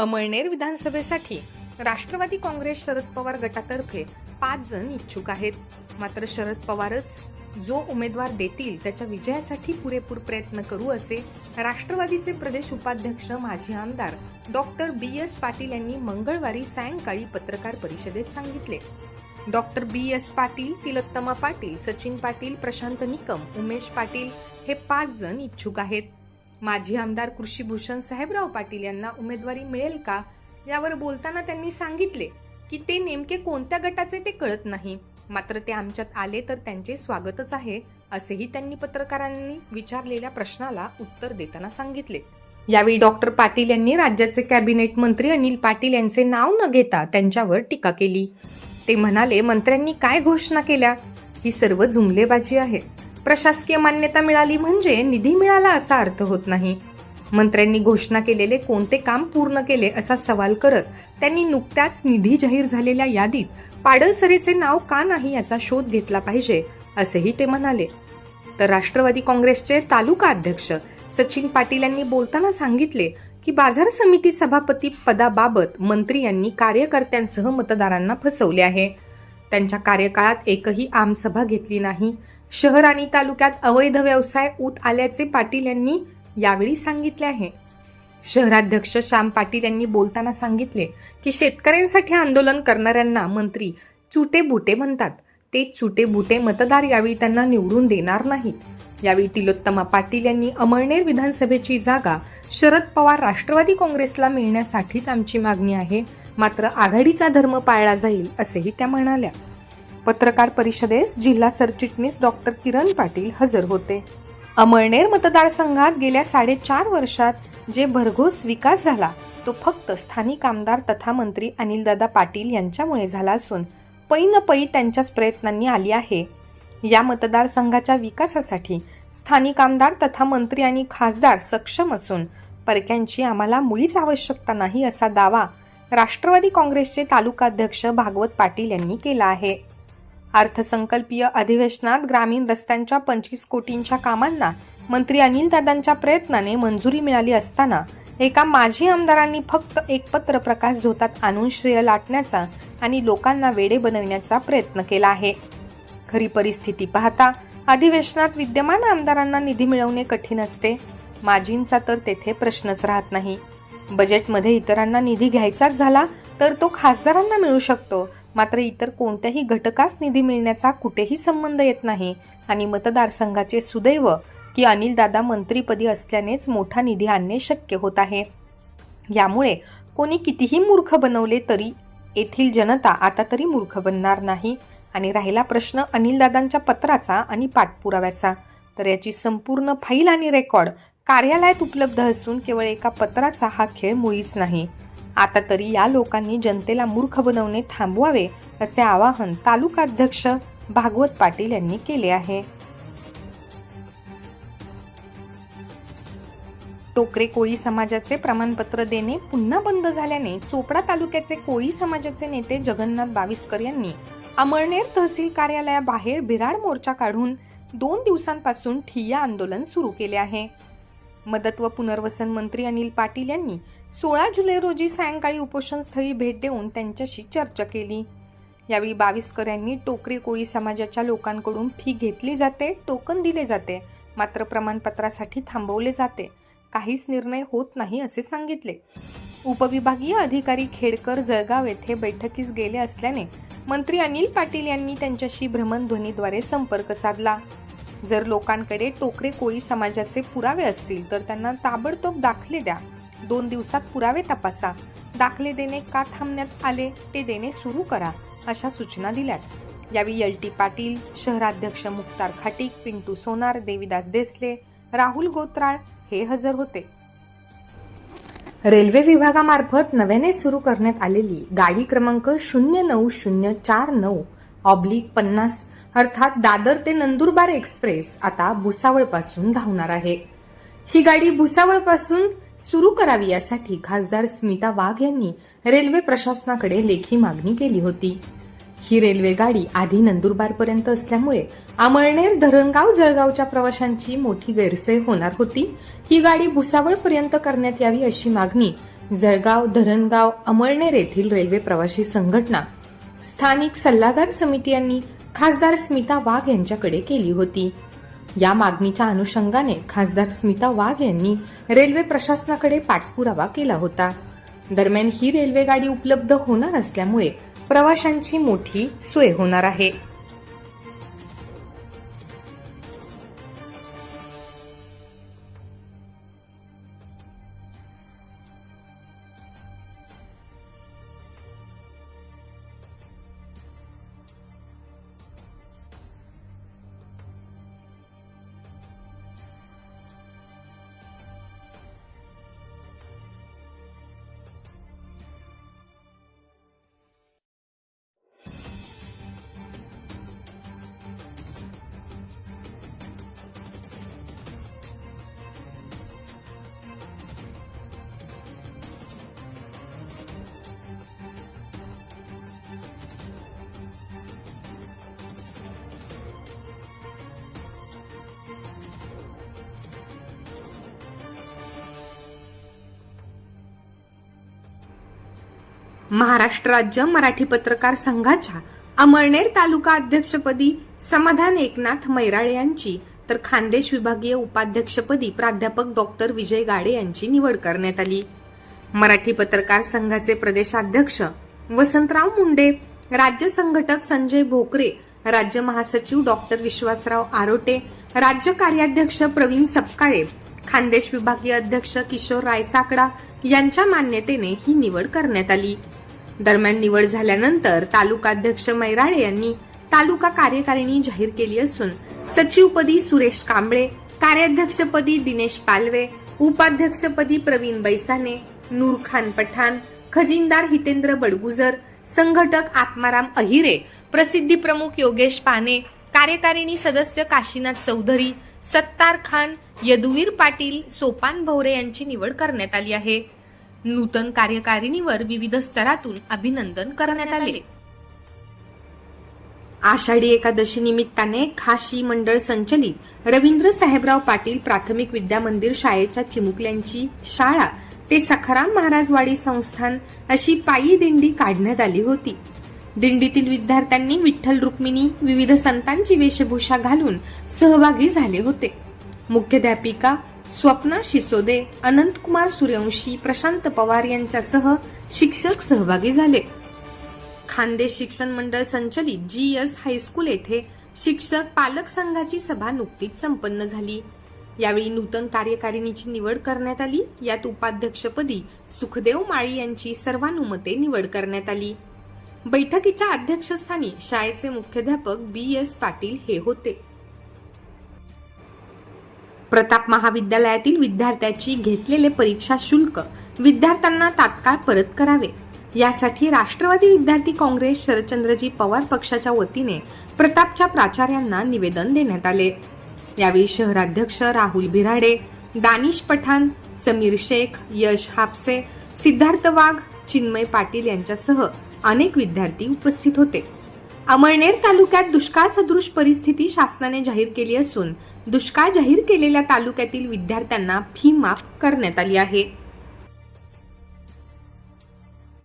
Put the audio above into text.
अमळनेर विधानसभेसाठी राष्ट्रवादी काँग्रेस शरद पवार गटातर्फे पाच जण इच्छुक आहेत. मात्र शरद पवारच जो उमेदवार देतील त्याच्या विजयासाठी पुरेपूर प्रयत्न करू असे राष्ट्रवादीचे प्रदेश उपाध्यक्ष माजी आमदार डॉक्टर बी एस पाटील यांनी मंगळवारी सायंकाळी पत्रकार परिषदेत सांगितले. Doctor B S Patil Tilottama Patil Sachin Patil Prashant Nikam Umesh Patil हे पाच जण इच्छुक आहेत. माजी आमदार कृषीभूषण साहेबराव पाटील यांना उमेदवारी मिळेल का यावर बोलताना त्यांनी सांगितले की ते नेमके कोणत्या गटाचे ते कळत नाही. मात्र ते आमच्यात आले तर त्यांचे स्वागतच आहे असेही त्यांनी पत्रकारांनी विचारलेल्या प्रश्नाला उत्तर देताना सांगितले. यावेळी डॉक्टर पाटील यांनी राज्याचे कॅबिनेट मंत्री अनिल पाटील यांचे नाव न घेता त्यांच्यावर टीका केली. ते म्हणाले मंत्र्यांनी काय घोषणा केल्या? ही सर्व जुमलेबाजी आहे. प्रशासकीय मान्यता मिळाली म्हणजे निधी मिळाला असा अर्थ होत नाही. मंत्र्यांनी घोषणा केलेले कोणते काम पूर्ण केले असा सवाल करत त्यांनी नुकत्याच निधी जाहीर झालेल्या यादीत पाडळसरेचे नाव का नाही याचा शोध घेतला पाहिजे असेही ते म्हणाले. तर राष्ट्रवादी काँग्रेसचे तालुका अध्यक्ष सचिन पाटील यांनी बोलताना सांगितले की बाजार समिती सभापती पदाबाबत मंत्री यांनी कार्यकर्त्यांसह मतदारांना फसवले आहे. त्यांच्या कार्यकाळात एकही आमसभा घेतली नाही. शहर आणि तालुक्यात अवैध व्यवसाय ऊत आल्याचे पाटील यांनी यावेळी सांगितले आहे. शहराध्यक्ष श्याम पाटील यांनी बोलताना सांगितले की शेतकऱ्यांसाठी आंदोलन करणाऱ्यांना मंत्री चुटे बुटे म्हणतात. ते चुटे बुटे मतदार यावेळी त्यांना निवडून देणार नाहीत. यावेळी तिलोत्तमा पाटील यांनी अमळनेर विधानसभेची जागा शरद पवार राष्ट्रवादी काँग्रेसला मिळण्यासाठीच आमची मागणी आहे. मात्र आघाडीचा धर्म पाळला जाईल असेही त्या म्हणाल्या. पत्रकार परिषदेस जिल्हा सरचिटणीस डॉक्टर किरण पाटील हजर होते. अमळनेर मतदारसंघात गेल्या साडेचार वर्षात जे भरघोस विकास झाला तो फक्त स्थानिक आमदार तथा मंत्री अनिलदादा पाटील यांच्यामुळे झाला असून पै न पै त्यांच्याच प्रयत्नांनी आली आहे. या मतदारसंघाच्या विकासासाठी स्थानिक आमदार तथा मंत्री आणि खासदार सक्षम असून परक्यांची आम्हाला मुळीच आवश्यकता नाही असा दावा राष्ट्रवादी काँग्रेसचे तालुकाध्यक्ष भागवत पाटील यांनी केला आहे. अर्थसंकल्पीय अधिवेशनात ग्रामीण रस्त्यांच्या पंचवीस कोटींच्या कामांना मंत्री अनिल दादांच्या प्रयत्नाने मंजुरी मिळाली असताना एका माजी आमदारांनी फक्त एक पत्र प्रकाश झोतात आणून श्रेय लाटण्याचा आणि लोकांना वेडे बनविण्याचा प्रयत्न केला आहे. खरी परिस्थिती पाहता अधिवेशनात विद्यमान आमदारांना निधी मिळवणे कठीण असते. माजींचा तर तेथे प्रश्नच राहत नाही. बजेटमध्ये इतरांना निधी घ्यायचाच झाला तर तो खासदारांना मिळू शकतो. मात्र इतर कोणत्याही घटकास निधी मिळण्याचा कुठेही संबंध येत नाही. आणि मतदारसंघाचे सुदैव की अनिलदादा मंत्रीपदी असल्यानेच मोठा निधी आणणे शक्य होत आहे. यामुळे कोणी कितीही मूर्ख बनवले तरी येथील जनता आता तरी मूर्ख बनणार नाही. आणि राहिला प्रश्न अनिलदादांच्या पत्राचा आणि पाठपुराव्याचा. तर याची संपूर्ण फाईल आणि रेकॉर्ड कार्यालयात उपलब्ध असून केवळ एका पत्राचा हा खेळ मुळीच नाही. आता तरी या लोकांनी जनतेला मूर्ख बनवणे थांबवावे असे आवाहन तालुकाध्यक्ष भागवत पाटील यांनी केले आहे. टोकरे कोळी समाजाचे प्रमाणपत्र देणे पुन्हा बंद झाल्याने चोपडा तालुक्याचे कोळी समाजाचे नेते जगन्नाथ बाविस्कर यांनी अमळनेर तहसील कार्यालयाबाहेर बिराड मोर्चा काढून दोन दिवसांपासून ठिय्या आंदोलन सुरू केले आहे. मदत व पुनर्वसन मंत्री अनिल पाटील यांनी सोळा जुलै रोजी सायंकाळी उपोषणस्थळी भेट देऊन त्यांच्याशी चर्चा केली. यावेळी बाविस्कर यांनी टोकरी कोळी समाजाच्या लोकांकडून फी घेतली जाते टोकन दिले जाते मात्र प्रमाणपत्रासाठी थांबवले जाते. काहीच निर्णय होत नाही असे सांगितले. उपविभागीय अधिकारी खेडकर जळगाव येथे बैठकीस गेले असल्याने मंत्री अनिल पाटील यांनी त्यांच्याशी भ्रमणध्वनीद्वारे संपर्क साधला. जर लोकांकडे टोकरे कोळी समाजाचे पुरावे असतील तर त्यांना ताबडतोब दाखले द्या. दोन दिवसात पुरावे तपासा. दाखले देणे का थांबण्यात आले ते देणे सुरू करा अशा सूचना दिल्यात. यावेळी एल टी पाटील शहराध्यक्ष मुक्तार खाटीक पिंटू सोनार देविदास देसले राहुल गोत्राळ हे हजर होते. रेल्वे विभागामार्फत नव्याने सुरू करण्यात आलेली गाडी क्रमांक शून्य नऊ शून्य चार नऊ ऑब्लिक पन्नास अर्थात दादर ते नंदुरबार एक्सप्रेस आता भुसावळपासून धावणार आहे. ही गाडी भुसावळपासून सुरू करावी यासाठी खासदार स्मिता वाघ यांनी रेल्वे प्रशासनाकडे लेखी मागणी केली होती. ही रेल्वे गाडी आधी नंदुरबार पर्यंत असल्यामुळे अमळनेर धरणगाव जळगावच्या प्रवाशांची मोठी गैरसोय होणार होती. ही गाडी भुसावळ पर्यंत करण्यात यावी अशी मागणी जळगाव धरणगाव अमळनेर येथील रेल्वे प्रवासी संघटना स्थानिक सल्लागार समिती यांनी खासदार स्मिता वाघ यांच्याकडे केली होती. या मागणीच्या अनुषंगाने खासदार स्मिता वाघ यांनी रेल्वे प्रशासनाकडे पाठपुरावा केला होता. दरम्यान ही रेल्वे गाडी उपलब्ध होणार असल्यामुळे प्रवाशांची मोठी सोय होणार आहे. महाराष्ट्र राज्य मराठी पत्रकार संघाच्या अमळनेर तालुका अध्यक्षपदी समाधान एकनाथ मैराळे यांची तर खानदेश विभागीय उपाध्यक्षपदी प्राध्यापक डॉक्टर विजय गाडे यांची निवड करण्यात आली. मराठी पत्रकार संघाचे प्रदेशाध्यक्ष वसंतराव मुंडे राज्य संघटक संजय भोकरे राज्य महासचिव डॉक्टर विश्वासराव आरोटे राज्य कार्याध्यक्ष प्रवीण सपकाळे खानदेश विभागीय अध्यक्ष किशोर रायसाकडा यांच्या मान्यतेने ही निवड करण्यात आली. दरम्यान निवड झाल्यानंतर तालुकाध्यक्ष मैराळे यांनी तालुका कार्यकारिणी जाहीर केली असून सचिवपदी सुरेश कांबळे कार्याध्यक्षपदी दिनेश पालवे उपाध्यक्षपदी प्रवीण बैसाने नूर खान पठाण खजिनदार हितेंद्र बडगुजर संघटक आत्माराम अहिरे प्रसिद्धी प्रमुख योगेश पाने कार्यकारिणी सदस्य काशीनाथ चौधरी सत्तार खान यदुवीर पाटील सोपान भवरे यांची निवड करण्यात आली आहे. नूतन कार्यकारिणीवर विविध स्तरातून अभिनंदन करण्यात आले. आषाढी एकादशी निमित्ताने खाशी मंडळ संचलित रवींद्र साहेबराव पाटील प्राथमिक विद्या मंदिर शाळेच्या चिमुकल्यांची शाळा ते सखाराम महाराजवाडी संस्थान अशी पायी दिंडी काढण्यात आली होती. दिंडीतील विद्यार्थ्यांनी विठ्ठल रुक्मिणी विविध संतांची वेशभूषा घालून सहभागी झाले होते. मुख्याध्यापिका स्वप्ना शिसोदे अनंतकुमार सूर्यवंशी प्रशांत पवार यांच्यासह शिक्षक सहभागी झाले. खानदेश शिक्षण मंडळ संचलित जी एस हायस्कूल येथे शिक्षक पालक संघाची सभा नुकतीच संपन्न झाली. यावेळी नूतन कार्यकारिणीची निवड करण्यात आली. यात उपाध्यक्षपदी सुखदेव माळी यांची सर्वानुमते निवड करण्यात आली. बैठकीच्या अध्यक्षस्थानी शाळेचे मुख्याध्यापक बी एस पाटील हे होते. प्रताप महाविद्यालयातील विद्यार्थ्याची घेतलेले परीक्षा शुल्क विद्यार्थ्यांना तात्काळ परत करावे. यासाठी राष्ट्रवादी विद्यार्थी काँग्रेस शरदचंद्रजी पवार पक्षाच्या वतीने प्रतापच्या प्राचार्यांना निवेदन देण्यात आले. यावेळी शहराध्यक्ष राहुल भिराडे दानिश पठाण समीर शेख यश हापसे सिद्धार्थ वाघ चिन्मय पाटील यांच्यासह अनेक विद्यार्थी उपस्थित होते. अमळनेर तालुक्यात दुष्काळ सदृश परिस्थिती शासनाने जाहीर केली असून दुष्काळ जाहीर केलेल्या तालुक्यातील विद्यार्थ्यांना फी माफ करण्यात आली आहे.